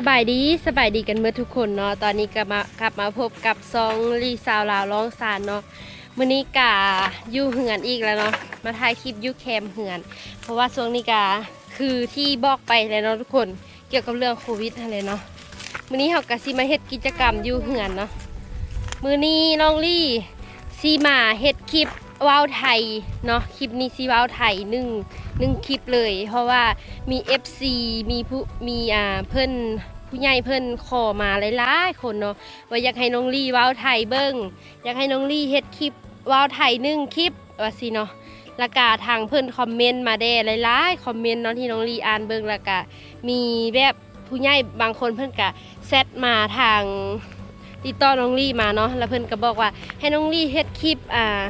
สบายดีสบายดีกันเมื่อทุกคนเนาะตอนนี้ก็มากลับมาพบกับซองรีซาวลาวร้องซานเนาะมื้อนี้กาอยู่เหือนอีกแล้วเนาะมาถ่ายคลิปอยูแคมเหือน เพราะว่าช่วงนี้กาคือที่บอกไปแล้วเนาะทุกคนเกี่ยวกับเรื่องโควิดอะไรเนาะมื้อนี้เฮาก็สิมาเฮ็ดกิจกรรมอยู่เหือนเนาะมื้อนี้น้องลี่ซีมาเฮ็ดคลิป ว้าวไทยเนาะคลิปนี้ซีว้าวไทยหนึ่งหนึ่งคลิปเลย เพราะว่ามี FC มีผู้มีอ่าเพิ่อนผู้ใหญ่เพิ่อนขอมาหลายๆคนเนาะว่าอยากให้น้องลี่ว้าวไทยเบิ้งอยากให้น้องลี่เฮ็ดคลิปว้าวไทยหนึ่งคลิปว่าสิเนาะล้วก็ทางเพิ่อนคอมเมนต์มาได้หลายๆคอมเมนต์เนาะที่น้องลี่อ่านเบิ้งล้วก็มีแบบผู้ใหญ่บางคนเพิ่อนก็แซดมาทางติดต่อน้องลี่มาเนาะแล้วเพิ่อนก็บอกว่าให้น้องลี่เฮ็ดคลิปอ่า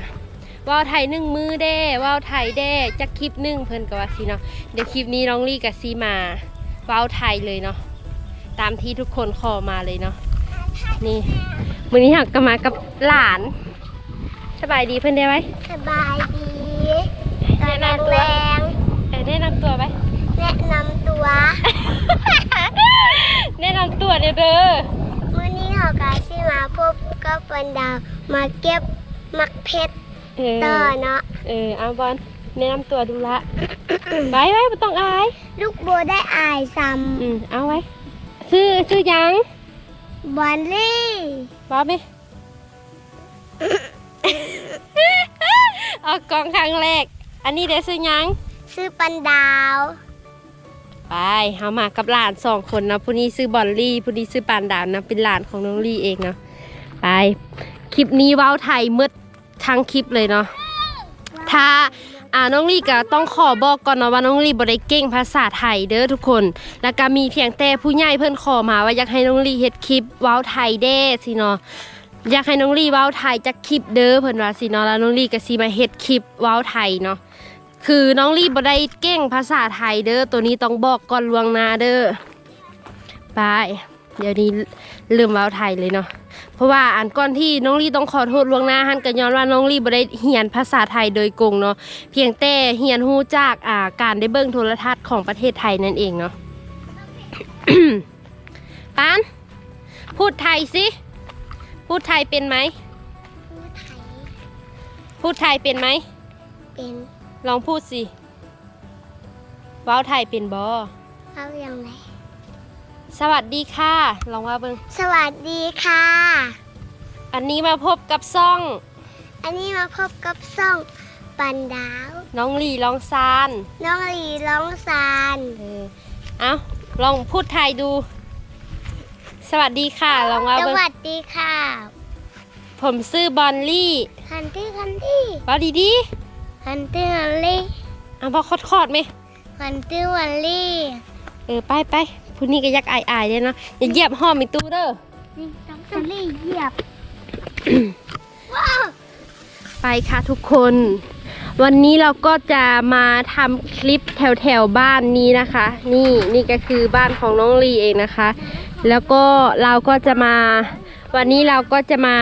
ว่าวไทยหนึ่งมือแด้ว่าวไทยแด้จักคลิปหนึ่งเพิ่นก็ว่าสิเนาะเดี๋ยวคลิปนี้น้องลี่กับซีมาว่าวไทยเลยเนาะตามที่ทุกคนขอมาเลยเนาะนี่วันนี้หักก็มากับหลาน สบายดีเพิ่นได้ไหมสบายดีตอนแรงแรงเอ้ยแนะนำตัวไหมแนะนำตัว แนะนำตัวเนี่ยเด้อวันนี้เรากาชิมาพบกับปันดาวมาเก็บมักเพชร เออต่อเนาะเออเอาบอลแนะนำตัวดูละไปไว้ไม่ต้องอายลูกโบได้อายซ้อืมเอาไว้ซื้อซื้อหยังำบอลลี่บอกไหม ออกกองครั้งแรก อันนี้เดี๋ยวซื้อหยัง ซื้อปันดาวไปเฮามากับหลานสองคนนะผู้นี้ซื้อบอลลี่ผู้นี้ซื้อปานดามนะเป็นหลานของน้องลี่เองเนาะไปคลิปนี้เว้าไทยมืด ทั้งคลิปเลยเนาะถ้าอ่าน้องลี่ก็ต้องขอบอกก่อนเนาะว่าน้องลี่บ่ได้เก่งภาษาไทยเด้อทุกคน แล้วก็มีเพียงแต่ผู้ใหญ่เพิ่นขอมาว่าอยากให้น้องลี่เฮ็ดคลิปเว้าไทยเด้สิเนาะอยากให้น้องลี่เว้าไทยจักคลิปเด้อเพิ่นว่าสิเนาะแล้วน้องลี่ก็สิมาเฮ็ดคลิปเว้าไทยเนาะคือน้องรีบบ่ได้เก่งภาษาไทยเด้อตัวนี้ต้องบอกก่อนลวงหน้าเด้อไปเดี๋ยวนี้ลืมเว้าไทยเลยเนาะ เพราะว่าอันก่อนที่น้องรีต้องขอโทษลวงหน้าหันกันย้อนว่าน้องรีบ่ได้เรียนภาษาไทยโดยกงเนาะเพียงแต่เรียนรู้จากอ่าการได้เบิ่งโทรทัศน์ของประเทศไทยนั่นเองเนาะปานพูดไทยสิพูดไทยเป็นไหมผู้ไทย พูดไทยเป็นไหม เป็นลองพูดสิเว้าไทยเป็นบอ เขาอย่างไร สวัสดีค่ะ ลองว่าเบิงสวัสดีค่ะ อันนี้มาพบกับซ่อง อันนี้มาพบกับซ่องปันดาว น้องลีลองซาน น้องลีร้องซานเออเอาลองพูดไทยดู สวัสดีค่ะ ลองว่าสเบิงวัสดีค่ะผมซื้อบอลลี่ฮันตี้ฮันตี้ว่าดีดีฮันตี้ฮันลี่ๆเอาพอคอดคอดๆไหม ฮันตี้วันลี่ เออ ไปไป ผู้นี้ก็ยักอายอายๆเลยเนาะอย่าเหยียบห้อมอีตู้เด้อนี่น้องฮันลี่เหยียบว้าวไปค่ะทุกคน วันนี้เราก็จะมาทำคลิปแถวแถวๆบ้านนี้นะคะ นี่นี่ก็คือบ้านของน้องลีเองนะคะ แล้วก็เราก็จะมา วันนี้เราก็จะมา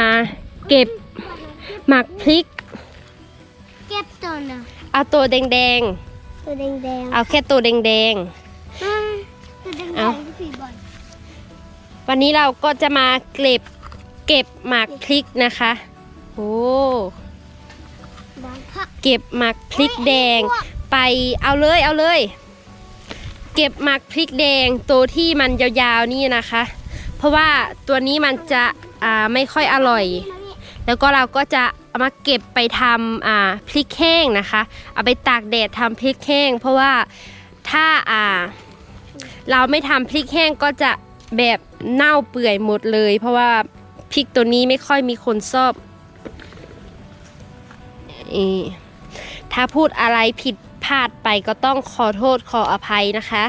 เก็บหมักพริก เก็บตัวหน่ะเอาตัวแดงตัวแดงแดงๆ เอาแค่ตัวแดงอืมตัวแดงแด เอาวันนี้เราก็จะมาเก็บเก็บหมักพริกนะคะโอ้เก็บหมักพริกแดงไปเอาเลยเอาเลย เก็บหมักพริกแดงตัวที่มันยาวๆนี่นะคะ เพราะว่าตัวนี้มันจะอ่าไม่ค่อยอร่อย แล้วก็เราก็จะเอามาเก็บไปทำอ่าพริกแห้งนะคะ เอาไปตากแดดทำพริกแห้งเพราะว่าถ้าอ่า เราไม่ทำพริกแห้งก็จะแบบเน่าเปื่อยหมดเลย เพราะว่าพริกตัวนี้ไม่ค่อยมีคนชอบถ้าพูดอะไรผิดพลาดไปก็ต้องขอโทษขออภัยนะคะ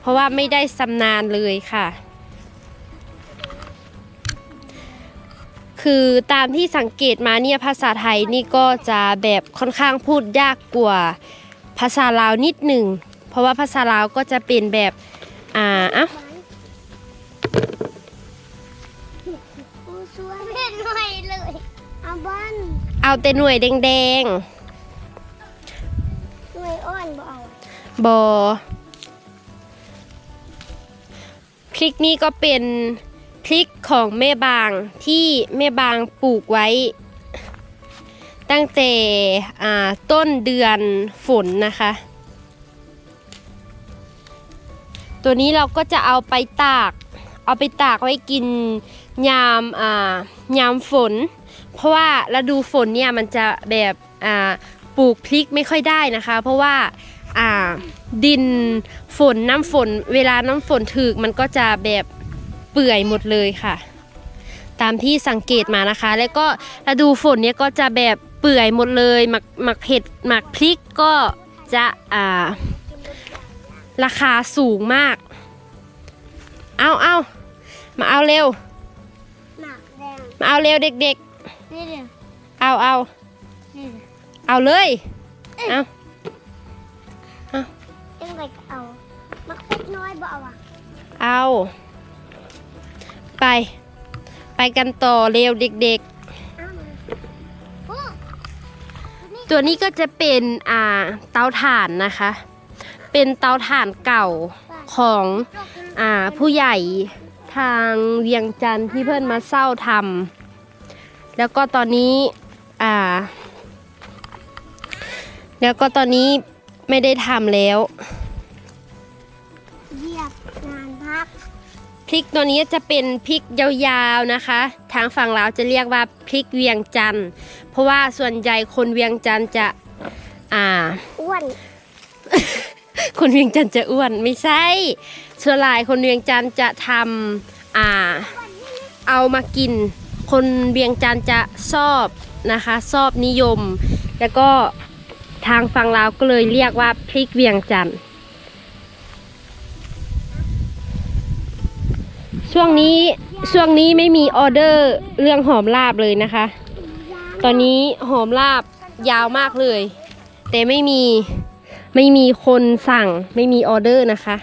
เพราะว่าไม่ได้สำนานเลยค่ะ คือตามที่สังเกตมาเนี่ยภาษาไทยนี่ก็จะแบบค่อนข้างพูดยากกว่าภาษาลาวนิดหนึ่ง เพราะว่าภาษาลาวก็จะเป็นแบบ อ่าอะกูสวยเล่นหน่อยเลยเอาบอลเอาแต่หน่วยแดงหน่วยอ้อนบอเอาๆบอพริกนี้ก็เป็นพริกของแม่บางที่แม่บางปลูกไว้ ตั้งแต่อ่าต้นเดือนฝนนะคะ ตัวนี้เราก็จะเอาไปตาก เอาไปตากไว้กินยามอ่ายามฝน เพราะว่าฤดูฝนเนี่ยมันจะแบบอ่าปลูกพริกไม่ค่อยได้นะคะ เพราะว่าอ่าดินฝนน้ำฝน เวลาน้ำฝนถึกมันก็จะแบบเปื่อยหมดเลยค่ะ ตามที่สังเกตมานะคะ แล้วก็ฤดูฝนเนี่ยก็จะแบบเปื่อยหมดเลยหมักหมักเผ็ดหมักพริกก็จะอ่า ราคาสูงมาก เอาเอามาเอาเร็ว หมักแดงมาเอาเร็วเด็กนี่เดี๋ยวๆ เอาเอา นี่เดี๋ยวเอาเลย เอาเอ็งไปก็เอามักเป็ดน้อยบ่เอาอะเอา ไป ไปกันต่อเร็วเด็กเอามาโอ้ๆตัวนี้ก็จะเป็นอ่าเตาถ่านนะคะ เป็นเตาถ่านเก่าของอ่าผู้ใหญ่ทางเวียงจันทร์ที่เพื่อนมาเศร้าทำแล้วก็ตอนนี้อ่า แล้วก็ตอนนี้ไม่ได้ทำแล้วเหยียบงานพักพริกตัวนี้จะเป็นพริกยาวๆนะคะ ทางฝั่งลาวจะเรียกว่าพริกเวียงจันทร์เพราะว่าส่วนใหญ่คนเวียงจันทร์จะ อ่าอ้วน คนเวียงจันทร์จะอ้วนไม่ใช่สวลายคนเวียงจันทร์จะทำอ่าเอามากิน คนเวียงจันทร์จะชอบนะคะชอบนิยม แล้วก็ทางฝั่งลาวก็เลยเรียกว่าพริกเวียงจันทร์ช่วงนี้ช่วงนี้ไม่มีออเดอร์เรื่องหอมลาบเลยนะคะ ตอนนี้หอมลาบยาวมากเลย แต่ไม่มี ไม่มีคนสั่งไม่มีออเดอร์นะคะ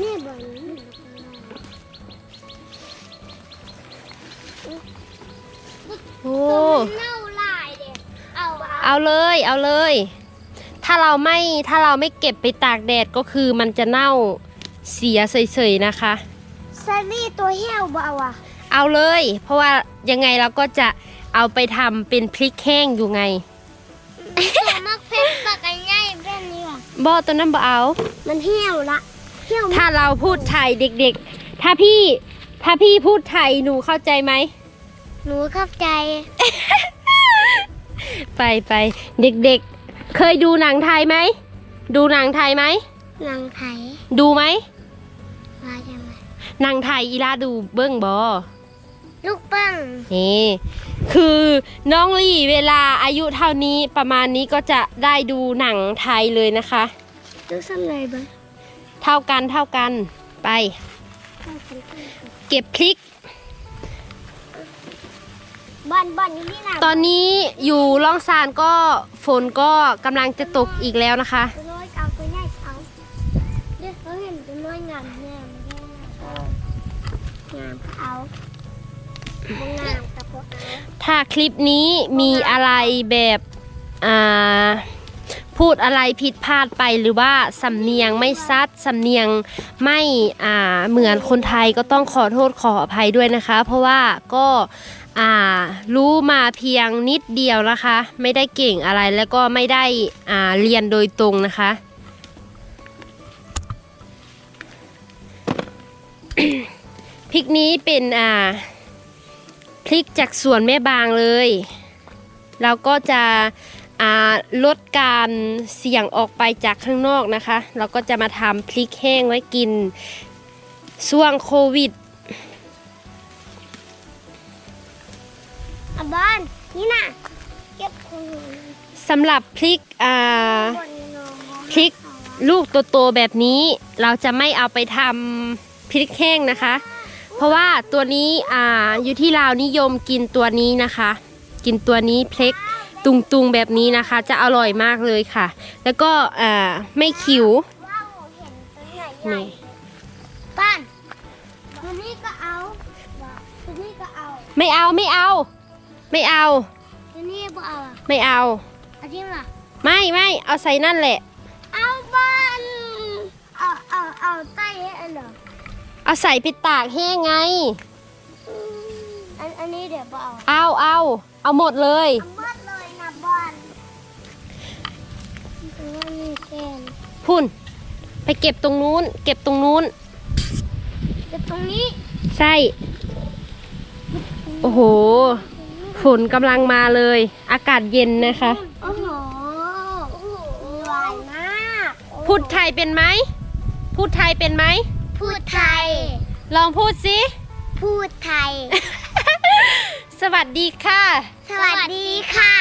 นี่บ่นโอ้เน่าลายเด็เอาเอาเอาเลยเอาเลย ถ้าเราไม่ถ้าเราไม่เก็บไปตากแดดก็คือมันจะเน่าเสียเฉยๆนะคะซารี่ตัวเหี้ยวบ่เอาอะเอาเลย เพราะว่ายังไงเราก็จะ เอาไปทำเป็นพริกแห้งอยู่ไงมักเพชรปากกันง่ายแบบนี้ว่ะบอตัวนั้นบอเอา มันเหี้ยวละเหี้ยวถ้าเราพูดไทยเด็กๆ ถ้าพี่ถ้าพี่พูดไทยหนูเข้าใจไหม หนูเข้าใจ ไปไปเด็กๆ เคยดูหนังไทยไหม ดูหนังไทยไหมนางไถดูไหมมาจะมาหนังไทยอีลาดูเบิ้งบอลูกปังนี่ คือน้องลี่เวลาอายุเท่านี้ประมาณนี้ก็จะได้ดูหนังไทยเลยนะคะลูกซ้ำเลยบ้างเท่ากันเท่ากันไป เก็บพริกบอลบอลนี่นี่นะตอนนี้อยู่ล่องซานก็ฝนก็กำลังจะตกอีกแล้วนะคะ ตัวน้อยเอาตัวใหญ่เอาเดี๋ยวเขาเห็นตัวน้อยงามแน่ไม่ได้งามเอา ถ้าคลิปนี้มีอะไรแบบพูดอะไรผิดพลาดไปหรือว่าสำเนียงไม่ซัดสำเนียงไม่เหมือนคนไทยก็ต้องขอโทษขออภัยด้วยนะคะ เพราะว่าก็รู้มาเพียงนิดเดียวนะคะ ไม่ได้เก่งอะไรแล้วก็ไม่ได้เรียนโดยตรงนะคะพริกนี้เป็นอ่า พริกจากสวนแม่บางเลย เราก็จะอ่าลดการเสี่ยงออกไปจากข้างนอกนะคะ เราก็จะมาทำพริกแห้งไว้กินช่วงโควิดอะบอลนี่น่ะเก็บคุณสำหรับพริกอ่าบอลน้องพริกลูกโตๆแบบนี้ เราจะไม่เอาไปทำพริกแห้งนะคะ เพราะว่าตัวนี้อ่าอยู่ที่ลาวนิยมกินตัวนี้นะคะ กินตัวนี้พริกตุงๆแบบนี้นะคะ จะอร่อยมากเลยค่ะ แล้วก็อ่าไม่ขิวว้าวเห็นตัวใหญ่ใหญ่นี่ป้านตัวนี้ก็เอาตัวนี้ก็เอา ไม่เอาไม่เอา ไม่เอาตัวนี้บ่เอาอะไม่เอาเอาจริงเหรอไม่ไม่เอาใส่นั่นแหละ เอาใส่ไปตากแห้งไง อันอันนี้เดี๋ยวบ่เอาเอาเอาเอาหมดเลยเอาหมดเลยนะบอลเพราะว่ามีแกนพุ่น ไปเก็บตรงนู้น เก็บตรงนู้นเก็บตรงนี้ใช่ โอ้โห ฝนกำลังมาเลย อากาศเย็นนะคะ โอ้โหโอ้โหหวานมาก พูดไทยเป็นไหม พูดไทยเป็นไหม พูดไทย ลองพูดสิ พูดไทย สวัสดีค่ะ สวัสดีค่ะ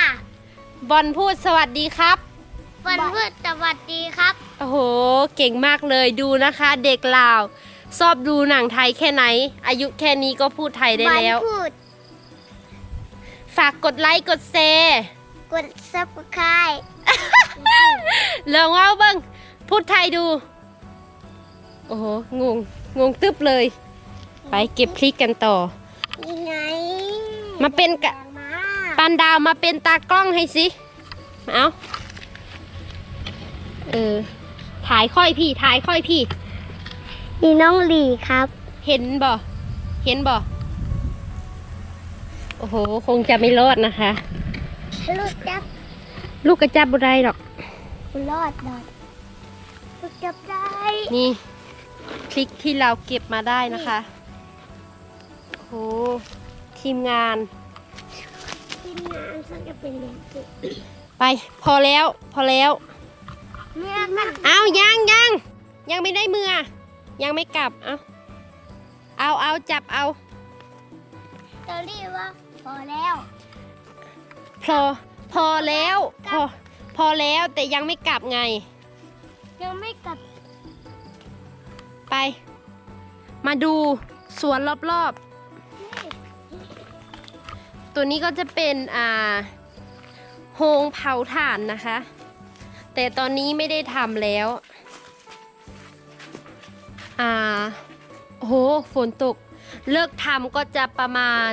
บอลพูดสวัสดีครับวันพูดสวัสดีครับ โอ้โห เก่งมากเลยดูนะคะ เด็กลาวชอบดูหนังไทยแค่ไหน อายุแค่นี้ก็พูดไทยได้แล้ววันพูด ฝากกดไลค์กดแชร์กดซับสไครต์ลองว่าเบิ้งพูดไทยดู โอ้โห งง งงตึ๊บเลย ไปเก็บพริกกันต่อ ยังไงมาเป็นกะมาปันดาวมาเป็นตากล้องให้สิ เอาเออ ถ่ายค่อยพี่ ถ่ายค่อยพี่ นี่น้องหลีครับ เห็นบ่ เห็นบ่ โอ้โห คงจะไม่รอดนะคะ ลูกจับลูกกระจับบุได้หรอก รอดรอดลูกจับได้ นี่พ ริกที่เราเก็บมาได้นะคะโอ้โหทีมงาน ทีมงานฉันจะเป็นเด็กสิไปพอแล้ว พอแล้ว เมื่อมันเอายังยังยังไม่ได้มือ ยังไม่กลับ เอาเอาเอาจับเอาจะเรียกว่าพอแล้วพอพอแล้ว พอ พอแล้วแต่ยังไม่กลับไง ยังไม่กลับ ไป มาดูสวนรอบๆ ตัวนี้ก็จะเป็นอ่าโฮงเผาถ่านนะคะ แต่ตอนนี้ไม่ได้ทำแล้วอ่าโอ้โหฝนตก เลิกทำก็จะประมาณ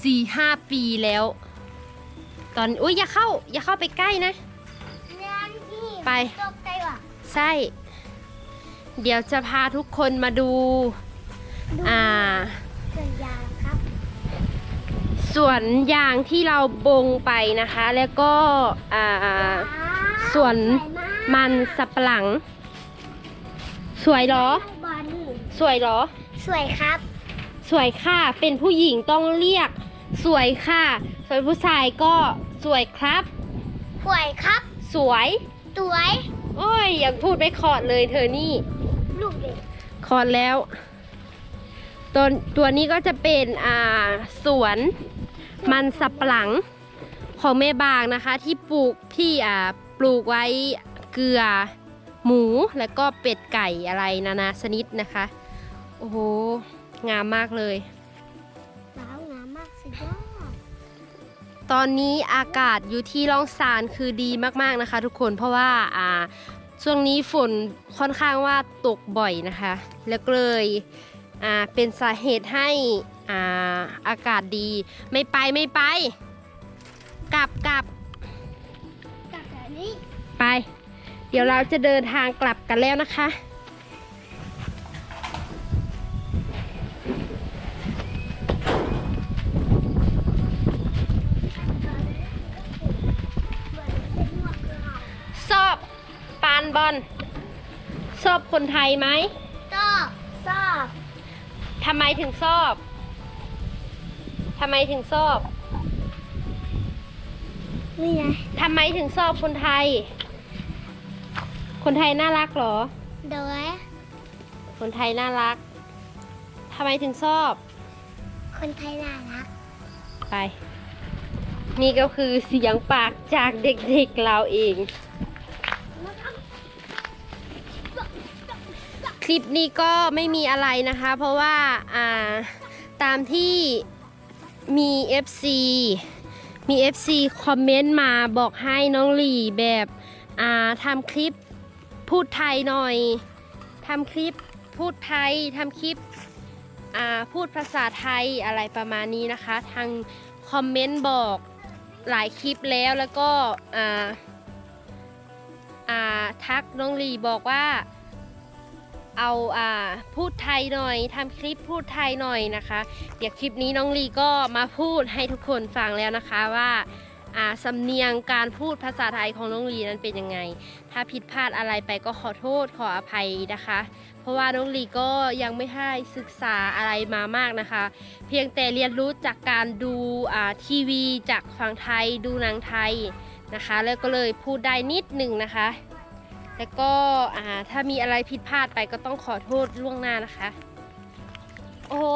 4-5ปีแล้ว ตอนอุ้ยอย่าเข้า อย่าเข้าไปใกล้นะงานที่ไป ตกใจว่ะ ใช่ เดี๋ยวจะพาทุกคนมาดูดู อ่า ส่วนยางครับสวนยางที่เราบงไปนะคะ แล้วก็อ่าสวนสวยากมันสับปะหลัง สวยเหรอ บอลสวยเหรอ สวยครับ สวยค่ะเป็นผู้หญิงต้องเรียก สวยค่ะส่วนผู้ชายก็สวยครับ สวยครับ สวย สวย โอ้ยยังพูดไม่ขอดเลยเธอนี่ลูกเด็ก คอดแล้ว ตัวตัวนี้ก็จะเป็นอ่าสวนมันสับปะหลังของแม่บางนะคะ ที่ปลูกที่อ่าปลูกไว้เกลือหมูแล้วก็เป็ดไก่อะไรนานาชนิดนะคะ โอ้โห งามมากเลยสาวงามมากสุดยอดตอนนี้อากาศอยู่ที่ล่องซานคือดีมากๆนะคะ ทุกคนเพราะว่าอ่า ช่วงนี้ฝนค่อนข้างว่าตกบ่อยนะคะ แล้วก็เลยอ่าเป็นสาเหตุให้อ่าอากาศดีไม่ไปไม่ไป กลับกลับจากแบบนี้ไป เดี๋ยวเราจะเดินทางกลับกันแล้วนะคะ ปานบอลชอบคนไทยไหมชอบชอบทำไมถึงชอบทำไมถึงชอบนี่ไงทำไมถึงชอบคนไทย คนไทยน่ารักเหรอโดยคนไทยน่ารักทำไมถึงชอบ คนไทยน่ารัก ไป นี่ก็คือเสียงปากจากเด็กๆเราเอง คลิปนี้ก็ไม่มีอะไรนะคะ เพราะว่าอ่าตามที่มี FC มี FC คอมเมนต์มาบอกให้น้องหลีแบบอ่าทำคลิปพูดไทยหน่อยทำคลิปพูดไทยทำคลิปอ่าพูดภาษาไทยอะไรประมาณนี้นะคะ ทางคอมเมนต์บอกหลายคลิปแล้วแล้วก็อ่าอ่าทักน้องหลีบอกว่า เอาอ่าพูดไทยหน่อยทำคลิปพูดไทยหน่อยนะคะ เดี๋ยวคลิปนี้น้องลีก็มาพูดให้ทุกคนฟังแล้วนะคะว่าอ่าสำเนียงการพูดภาษาไทยของน้องลีนั้นเป็นยังไง ถ้าผิดพลาดอะไรไปก็ขอโทษขออภัยนะคะ เพราะว่าน้องลีก็ยังไม่ได้ศึกษาอะไรมามากนะคะ เพียงแต่เรียนรู้จากการดูอ่าทีวีจากฝั่งไทยดูหนังไทยนะคะ แล้วก็เลยพูดได้นิดหนึ่งนะคะ แล้วก็อ่าถ้ามีอะไรผิดพลาดไปก็ต้องขอโทษล่วงหน้านะคะ โอ้โห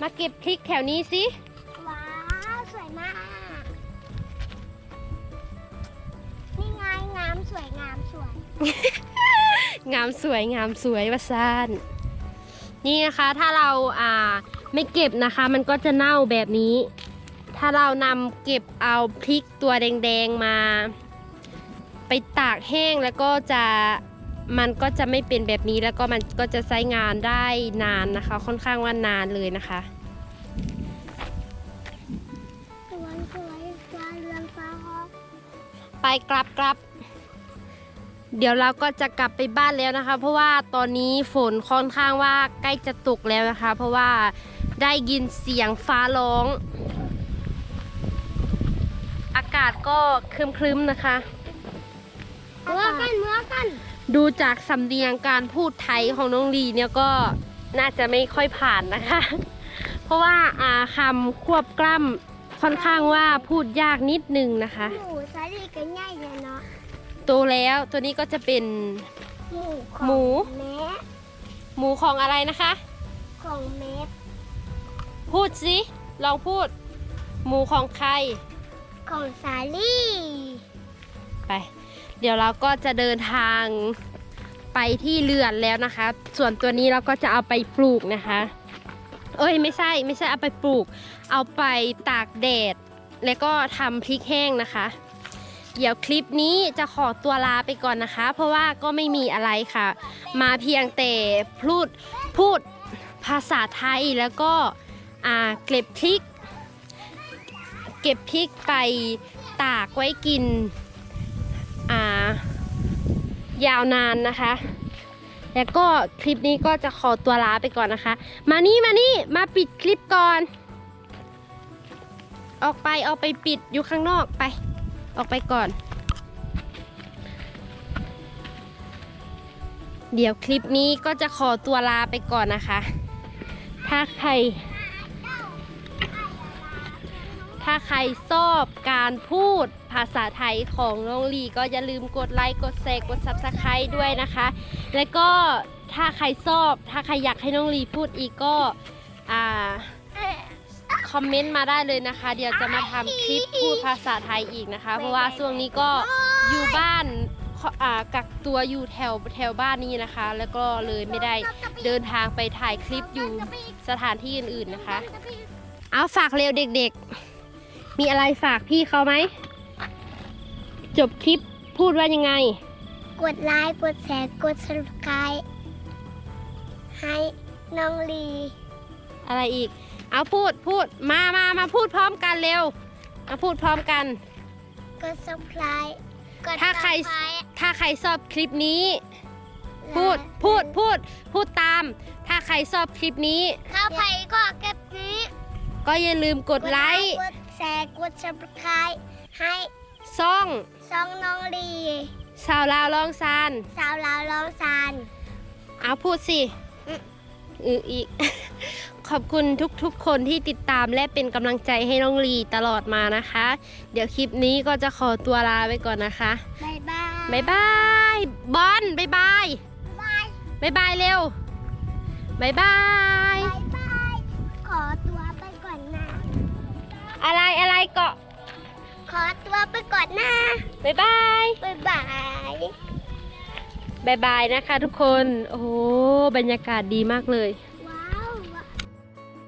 มาเก็บพริกแถวนี้สิ ว้าว สวยมาก นี่ไงงามสวยงามสวย งามสวยงามสวยวาซานนี่นะคะถ้าเราอ่าไม่เก็บนะคะ มันก็จะเน่าแบบนี้ ถ้าเรานำเก็บเอาพริกตัวแดงๆมา ไปตากแห้งแล้วก็จะมันก็จะไม่เป็นแบบนี้แล้วก็มันก็จะใช้งานได้นานนะคะ ค่อนข้างว่านานเลยนะคะสวยสวยฟ้าเรืองฟ้าฮอกไปกลับกลับ เดี๋ยวเราก็จะกลับไปบ้านแล้วนะคะ เพราะว่าตอนนี้ฝนค่อนข้างว่าใกล้จะตกแล้วนะคะ เพราะว่าได้ยินเสียงฟ้าร้อง อากาศก็ครึ้มๆนะคะ เมื่อกันเมื่อกัน ดูจากสำเนียงการพูดไทยของน้องลีเนี่ยก็น่าจะไม่ค่อยผ่านนะคะ เพราะว่าอาคำควบกล้ำค่อนข้างว่าพูดยากนิดนึงนะคะ หมูสาลีกันใหญ่เลยเนาะโตแล้วตัวนี้ก็จะเป็น หมูของหมู แม่หมูของอะไรนะคะ ของเม็ดพูดสิลองพูด หมูของใคร ของสาลีไป เดี๋ยวเราก็จะเดินทางไปที่เรือนแล้วนะคะ ส่วนตัวนี้เราก็จะเอาไปปลูกนะคะ เอ้ยไม่ใช่ไม่ใช่เอาไปปลูก เอาไปตากแดด แล้วก็ทำพริกแห้งนะคะ เดี๋ยวคลิปนี้จะขอตัวลาไปก่อนนะคะ เพราะว่าก็ไม่มีอะไรค่ะ มาเพียงแต่พูดพูดภาษาไทยแล้วก็เก็บพริก เก็บพริกไปตากไว้กิน ยาวนานนะคะ แล้วก็คลิปนี้ก็จะขอตัวลาไปก่อนนะคะ มานี่มานี่มาปิดคลิปก่อน ออกไปออกไปปิดอยู่ข้างนอกไป ออกไปก่อน เดี๋ยวคลิปนี้ก็จะขอตัวลาไปก่อนนะคะ ถ้าใคร ถ้าใครชอบการพูดาษาไทยของน้องลีก็อย่าลืมกดไลค์กดแชร์กด subscribe ด้วยนะคะ แล้วก็ถ้าใครชอบ ถ้าใครอยากให้น้องลีพูดอีกก็อ่าคอมเมนต์มาได้เลยนะคะ เดี๋ยวจะมาทำคลิปพูดภาษาไทยอีกนะคะ เพราะว่าช่วงนี้ก็อยู่บ้านกักตัวอยู่แถวแถวบ้านนี้นะคะ แล้วก็เลยไม่ได้เดินทางไปถ่ายคลิปอยู่สถานที่อื่นๆนะคะ เอาฝากเร็วเด็กๆ มีอะไรฝากพี่เขาไหม จบคลิปพูดว่ายังไง กดไลค์ กดแชร์ กด subscribe ให้น้องลี อะไรอีก เอาพูดพูดมามามาพูดพร้อมกันเร็วมาพูดพร้อมกัน กด subscribe กด ถ้าใคร subscribe ถ้าใครชอบคลิปนี้ พูดพูดพูด พูดตาม ถ้าใครชอบคลิปนี้เข้าไปก็เก็บนี้ก็อย่าลืมกดไลค์ กดแชร์ กด subscribe ให้ ซ่อง ซองน้องลีสาวลาวลองซานสาวลาวลองซาน เอาพูดสิอืออีก ขอบคุณทุกๆ คนที่ติดตามและเป็นกำลังใจให้น้องลีตลอดมานะคะ เดี๋ยวคลิปนี้ก็จะขอตัวลาไปก่อนนะคะบ๊ายบายบ๊ายบายบอลบ๊ายบายบายบ๊ายบายเร็วบ๊ายบายบายบายขอตัวไปก่อนนะ อะไรอะไรเกาะ ขอตัวไปก่อนนะบ๊ายบายบ๊ายบายบ๊ายบายนะคะทุกคน โอ้โหบรรยากาศดีมากเลย